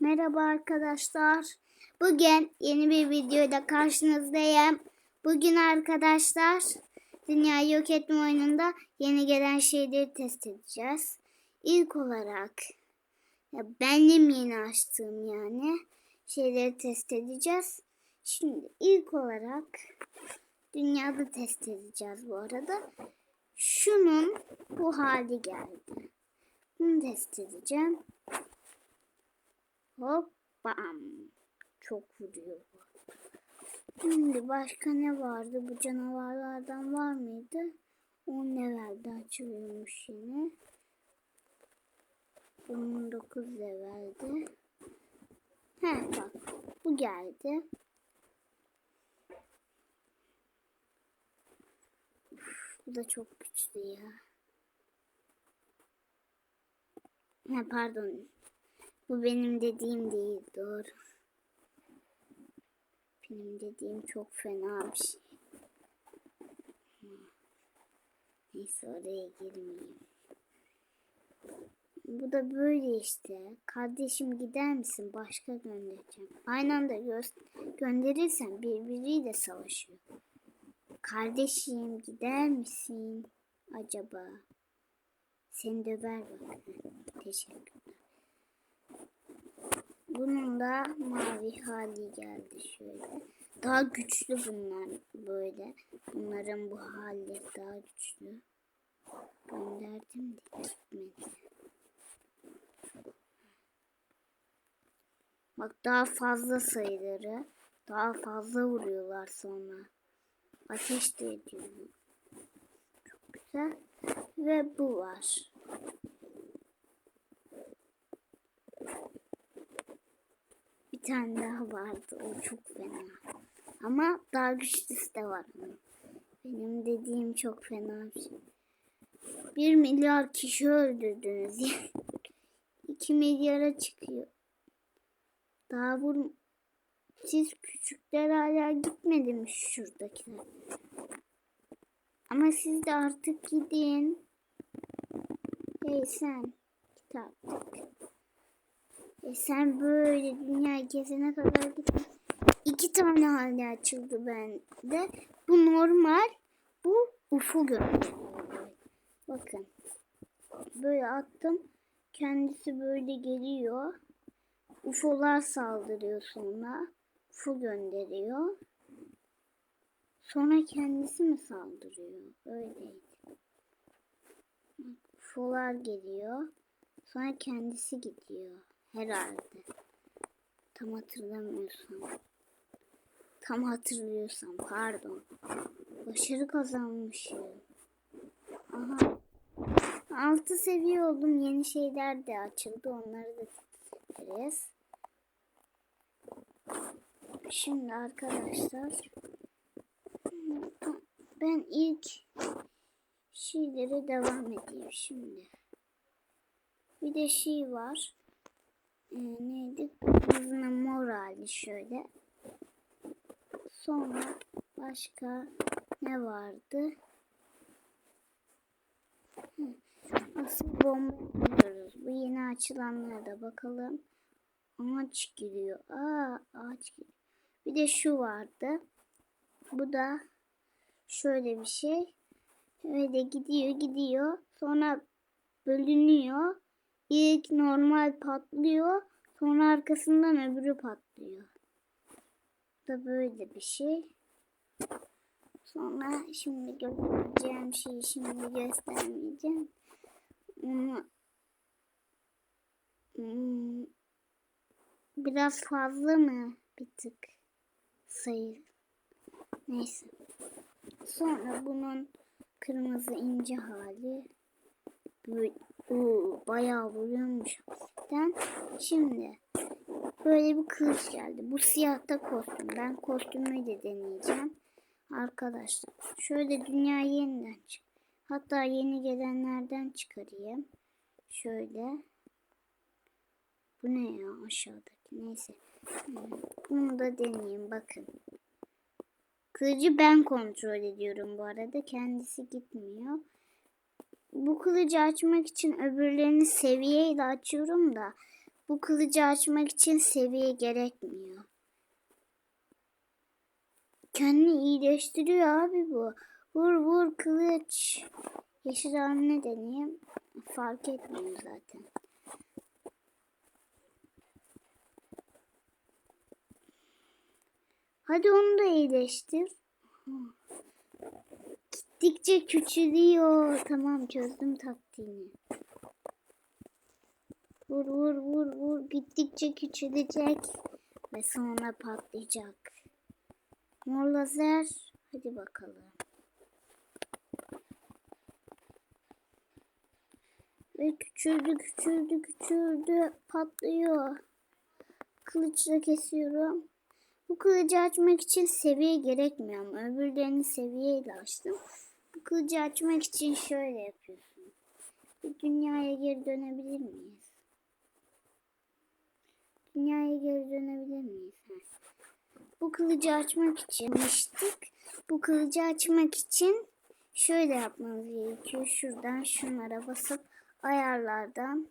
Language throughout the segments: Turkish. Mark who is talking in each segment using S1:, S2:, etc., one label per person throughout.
S1: Merhaba arkadaşlar. Bugün yeni bir videoyla karşınızdayım. Bugün arkadaşlar Dünyayı Yok Etme oyununda yeni gelen şeyleri test edeceğiz. İlk olarak ya benim yeni açtığım yani şeyleri test edeceğiz. Şimdi ilk olarak dünyada test edeceğiz bu arada. Şunun bu hali geldi. Bunu test edeceğim. Hop bam. Çok vuruyor. Şimdi başka ne vardı? Bu canavarlardan var mıydı? 10 levelde açılıyormuş yine. Bunun 9 levelde. He bak bu geldi. Uf, bu da çok güçlü ya. Ha pardon. Bu benim dediğim değil doğru. Benim dediğim çok fena bir şey. Neyse oraya girmeyeyim. Bu da böyle işte. Kardeşim gider misin? Başka göndereceğim. Aynı anda gö- gönderirsen birbiriyle savaşıyor. Kardeşim gider misin? Acaba? Seni döver bak. Teşekkürler. Bunun da mavi hali geldi şöyle. Daha güçlü bunlar böyle. Bunların bu halleri daha güçlü. Gönderdim de gitmedi. Bak daha fazla sayıları. Daha fazla vuruyorlar sonra. Ateş de ediyor. Çok güzel. Ve bu var. Tane daha vardı. O çok fena. Ama daha güçlüsü de var. Benim dediğim çok fena bir şey. Bir milyar kişi öldürdünüz. Yani. İki milyara çıkıyor. Daha vur... Siz küçükler hala gitmedi mi şuradakiler? Ama siz de artık gidin. Hey sen. Git artık. E sen böyle dünya gezene kadar gitme. İki tane hali açıldı bende. Bu normal. Bu UFO gönderiyor. Bakın. Böyle attım. Kendisi böyle geliyor. UFO'lar saldırıyor sonra. UFO gönderiyor. Sonra kendisi mi saldırıyor? Öyleydi. UFO'lar geliyor. Sonra kendisi gidiyor. Herhalde. Tam hatırlamıyorsam. Tam hatırlıyorsam pardon. Başarı kazanmışım. Aha. Altı seviye oldum. Yeni şeyler de açıldı. Onları da ederiz. Şimdi arkadaşlar ben ilk şeylere devam edeyim şimdi. Bir de şey var. Ee, neydi? Kızına mor hali şöyle. Sonra başka ne vardı? Asıl bomba yapıyoruz. Bu yeni açılanlara da bakalım. Ağaç giriyor. Aa, ağaç giriyor. Bir de şu vardı. Bu da şöyle bir şey. Öyle gidiyor gidiyor. Sonra bölünüyor. İlk normal patlıyor. Sonra arkasından öbürü patlıyor. Bu da böyle bir şey. Sonra şimdi göstereceğim şeyi şimdi göstermeyeceğim. Ama hmm, biraz fazla mı bir tık sayı? Neyse. Sonra bunun kırmızı ince hali böyle Oo, bayağı vuruyormuş hafiften. Şimdi böyle bir kılıç geldi. Bu siyahta kostüm. Ben kostümü de deneyeceğim. Arkadaşlar şöyle dünya yeniden çık. Hatta yeni gelenlerden çıkarayım. Şöyle. Bu ne ya aşağıdaki neyse. Bunu da deneyeyim bakın. Kılıcı ben kontrol ediyorum bu arada. Kendisi gitmiyor. Bu kılıcı açmak için öbürlerini seviyeyle açıyorum da Bu kılıcı açmak için seviye gerekmiyor. Kendini iyileştiriyor abi bu. Vur vur kılıç. Yeşil haline deneyeyim. Fark etmiyor zaten. Hadi onu da iyileştir. Gittikçe küçülüyor. Tamam çözdüm taktiğini. Vur vur vur vur. Gittikçe küçülecek. Ve sonra patlayacak. Mor lazer. Hadi bakalım. Ve küçüldü küçüldü küçüldü. Patlıyor. Kılıçla kesiyorum. Bu kılıcı açmak için seviye gerekmiyor ama öbürlerini seviyeyle açtım. Bu kılıcı açmak için şöyle yapıyorsun. Bir dünyaya geri dönebilir miyiz? Dünyaya geri dönebilir miyiz? Ha. Bu kılıcı açmak için demiştik. Bu kılıcı açmak için şöyle yapmanız gerekiyor. Şuradan şunlara basıp ayarlardan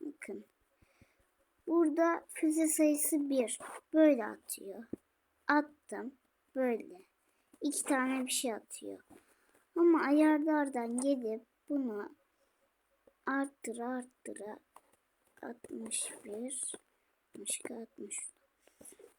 S1: bakın Burada füze sayısı 1. Böyle atıyor. Attım. Böyle. İki tane bir şey atıyor. Ama ayarlardan gelip bunu arttır arttır 61 62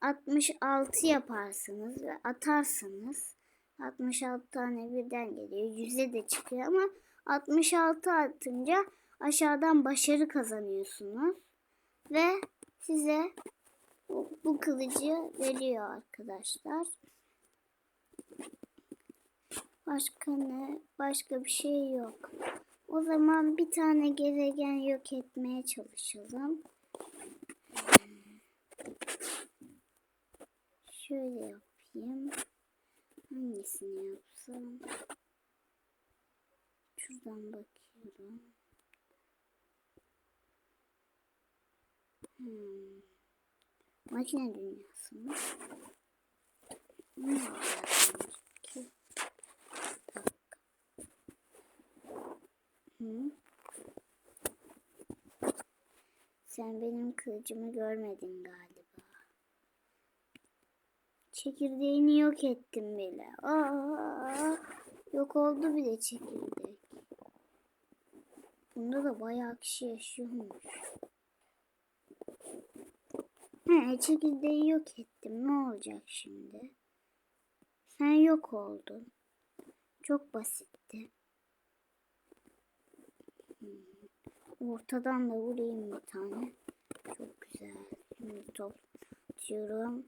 S1: 60 66 yaparsınız ve atarsanız 66 tane birden geliyor. Yüze de çıkıyor ama 66 atınca aşağıdan başarı kazanıyorsunuz ve size bu, bu kılıcı veriyor arkadaşlar. Başka ne? Başka bir şey yok. O zaman bir tane gezegen yok etmeye çalışalım. Şöyle yapayım. Hangisini yapsam? Şuradan bakıyorum. Hmm. Makine dünyası mı? Ne ki? Sen benim kılıcımı görmedin galiba. Çekirdeğini yok ettim bile. Aa, yok oldu bile çekirdek. Bunda da bayağı kişi yaşıyormuş. He, çekirdeği yok ettim. Ne olacak şimdi? Sen yok oldun. Çok basitti. Hmm. Ortadan da vurayım bir tane. Çok güzel. Şimdi top atıyorum.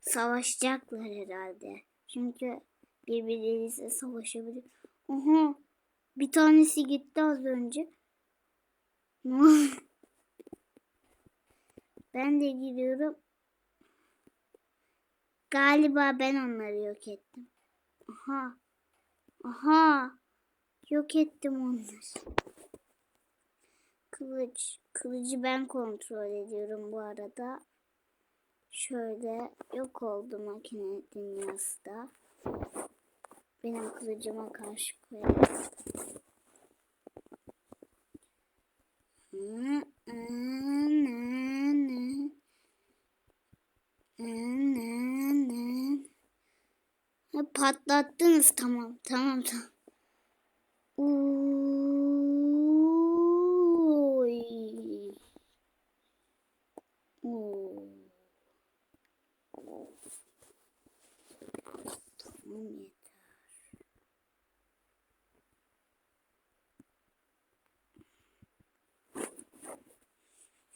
S1: Savaşacaklar herhalde. Çünkü birbirleriyle savaşabilir. Oha. Bir tanesi gitti az önce. Ben de gidiyorum. Galiba ben onları yok ettim. Aha. Aha. Yok ettim onları. Kılıç. Kılıcı ben kontrol ediyorum bu arada. Şöyle yok oldu makine dünyası da. Benim kılıcıma karşı koyalım. Patlattınız tamam tamam tamam. Oy. Oo. Tamam yeter.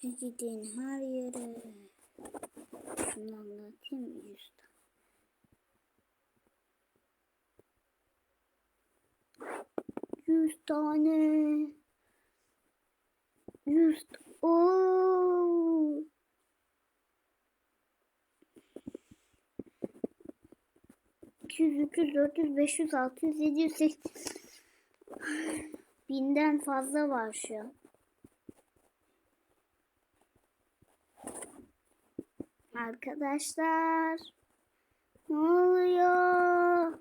S1: Gidin her yere. Şunu anlatayım yüzden? Yüz tane. Yüz. Oo. İki yüz, üç yüz, dört yüz, beş yüz. Binden fazla var şu an. Arkadaşlar ne oluyor?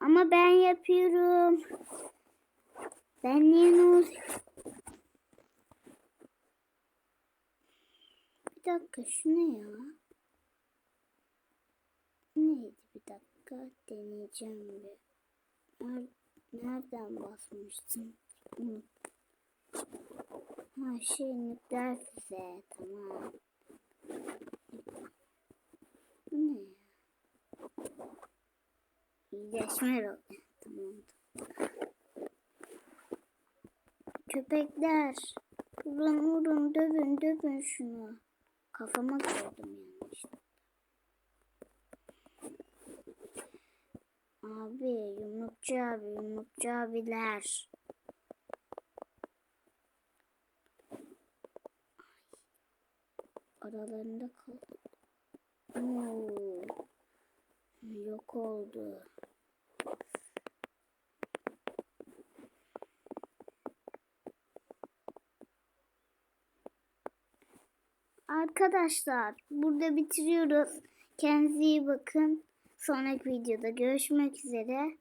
S1: Ama ben yapıyorum. Ben niye? Bir dakika şu ne ya? Neydi bir dakika deneyeceğim bir. Nereden basmıştım? Unuttum. Ha şey nükleer füze tamam. Bu ne ya? İyileşme roket. Tamam. Köpekler. Vurun vurun dövün dövün şunu. Kafama koydum yanlış. Abi yumrukçu abi yumrukçu abiler. Aralarında kaldı. Yok oldu. Arkadaşlar burada bitiriyoruz. Kendinize iyi bakın. Sonraki videoda görüşmek üzere.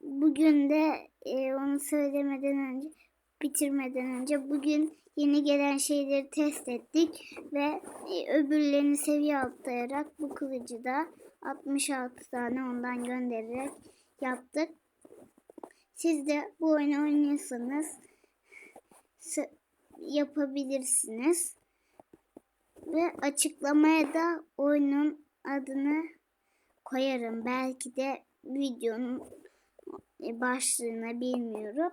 S1: Bugün de e, onu söylemeden önce bitirmeden önce bugün yeni gelen şeyleri test ettik ve e, öbürlerini seviye atlayarak bu kılıcı da 66 tane ondan göndererek yaptık. Siz de bu oyunu oynuyorsanız yapabilirsiniz. Ve açıklamaya da oyunun adını koyarım. Belki de videonun e, başlığına bilmiyorum.